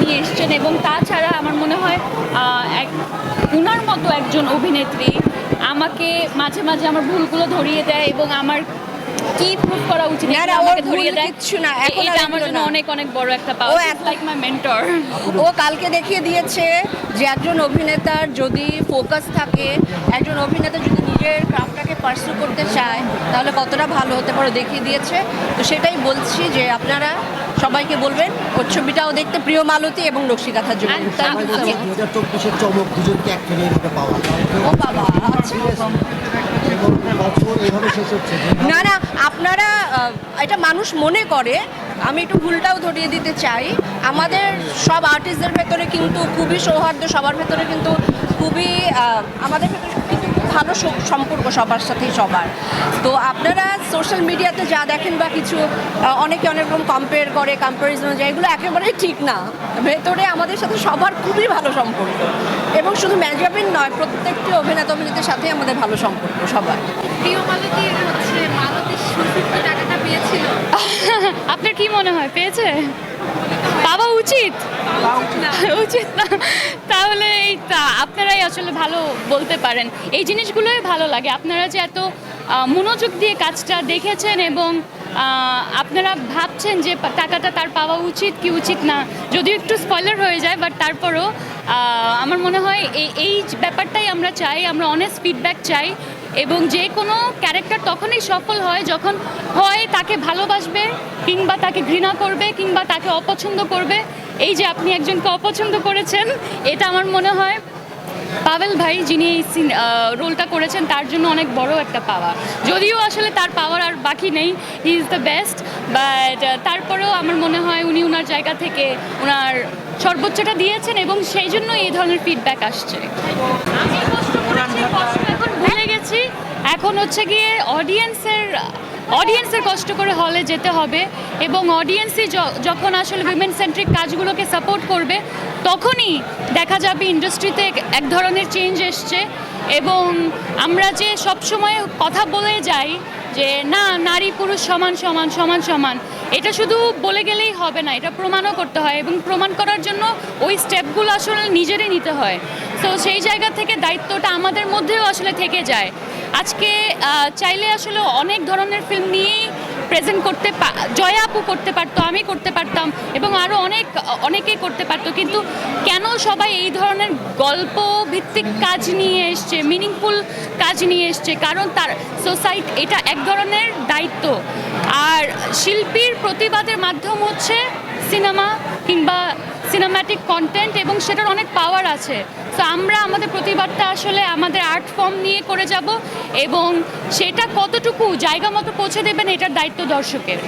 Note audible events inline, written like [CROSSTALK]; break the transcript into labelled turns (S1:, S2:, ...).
S1: নিয়ে এসছেন এবং তাছাড়া আমার মনে হয় এক, উনার মতো একজন অভিনেত্রী আমাকে মাঝে মাঝে আমার ভুলগুলো ধরিয়ে দেয় এবং আমার কি প্রুভ করা উচিত?
S2: না, না, ওর
S1: দেয়
S2: কিচ্ছু না, এখন
S1: এটা আমার জন্য অনেক অনেক বড় একটা
S2: ও
S1: পাওয়া লাইক মাই মেন্টর
S2: ও কালকে দেখিয়ে দিয়েছে যে একজন অভিনেতার যদি ফোকাস থাকে একজন অভিনেতা যদি নিজের ক্রাফটটাকে পার্সু করতে চায় তাহলে কতটা ভালো হতে পারে দেখিয়ে দিয়েছে। তো সেটাই বলছি যে আপনারা সবাইকে বলবেন ওর ছবিটাও দেখতে প্রিয় মালতী এবং নকশিকাথার জন্য.
S3: দু হাজার চব্বিশের চমক দুজনকে এইভাবে পাওয়া
S2: ও বাবা আচ্ছা। না না, আপনারা এটা মানুষ মনে করে। আমি একটু ভুলটাও ধরিয়ে দিতে চাই। আমাদের সব আর্টিস্টদের ভেতরে কিন্তু খুবই সৌহার্দ্য, সবার ভেতরে কিন্তু খুবই আমাদের ভেতরে ভালো সম্পর্ক সবার সাথেই সবার। তো আপনারা সোশ্যাল মিডিয়াতে যা দেখেন বা কিছু অনেকে অনেক রকম কম্পেয়ার করে কম্প্যারিজন যায় এগুলো একেবারেই ঠিক না। ভেতরে আমাদের সাথে সবার খুবই ভালো সম্পর্ক। এবং শুধু ম্যাজাবিন নয় প্রত্যেকটি অভিনেতা অভিনেতার সাথে আমাদের ভালো সম্পর্ক সবার।
S4: প্রিয় মালতীর হচ্ছে মালতীর টাকাটা পেয়েছিল। [LAUGHS]
S1: আপনার কি মনে হয় পেয়েছে? পাওয়া উচিত? [LAUGHS] উচিত না। তাহলে এই আপনারাই আসলে ভালো বলতে পারেন। এই জিনিসগুলোই ভালো লাগে। আপনারা যে এত মনোযোগ দিয়ে কাজটা দেখেছেন এবং আপনারা ভাবছেন যে টাকাটা তার পাওয়া উচিত কি উচিত না, যদিও একটু স্পয়লার হয়ে যায় বাট তারপরও আমার মনে হয় এই এই ব্যাপারটাই আমরা চাই, আমরা অনেস্ট ফিডব্যাক চাই এবং যে কোনো ক্যারেক্টার তখনই সফল হয় যখন হয় তাকে ভালোবাসবে কিংবা তাকে ঘৃণা করবে কিংবা তাকে অপছন্দ করবে। এই যে আপনি একজনকে অপছন্দ করেছেন, এটা আমার মনে হয় পাভেল ভাই যিনি এই রোলটা করেছেন, তার জন্য অনেক বড় একটা পাওয়া যদিও আসলে তার পাওয়ার আর বাকি নেই he is the best but তারপরেও আমার মনে হয় উনি ওনার জায়গা থেকে ওনার সর্বোচ্চটা দিয়েছেন এবং সেই জন্য এই ধরনের ফিডব্যাক আসছে। এখন ভুলে গেছি। এখন হচ্ছে গিয়ে অডিয়েন্সের অডিয়েন্সের কষ্ট করে হলে যেতে হবে এবং অডিয়েন্সই যখন আসলে উইমেন সেন্ট্রিক কাজগুলোকে সাপোর্ট করবে, তখনই দেখা যাবে ইন্ডাস্ট্রিতে এক ধরনের চেঞ্জ এসছে এবং আমরা যে সব সময় কথা বলে যাই যে, না নারী পুরুষ সমান সমান সমান সমান। এটা শুধু বলে গেলেই হবে না, এটা প্রমাণও করতে হয় এবং প্রমাণ করার জন্য ওই স্টেপগুলো আসলে নিজেরই নিতে হয়। তো সেই জায়গা থেকে দায়িত্বটা আমাদের মধ্যেও আসলে থেকে যায়। আজকে চাইলে আসলে অনেক ধরনের ফিল্ম নিয়েই প্রেজেন্ট করতে জয়া আপু করতে পারতো, আমি করতে পারতাম এবং আরও অনেক, অনেকেই করতে পারতো। কিন্তু কেন সবাই এই ধরনের গল্প ভিত্তিক কাজ নিয়ে এসছে মিনিংফুল কাজ নিয়ে এসছে? কারণ তার সোসাইটি এটা এক ধরনের দায়িত্ব। আর শিল্পীর প্রতিবাদের মাধ্যম হচ্ছে সিনেমা কিংবা সিনেমাটিক কন্টেন্ট এবং সেটার অনেক পাওয়ার আছে। তো আমরা আমাদের প্রতিবাদটা আসলে আমাদের আর্ট ফর্ম নিয়ে করে যাব এবং সেটা কতটুকু জায়গা মতো পৌঁছে দেবেন এটার দায়িত্ব দর্শকের।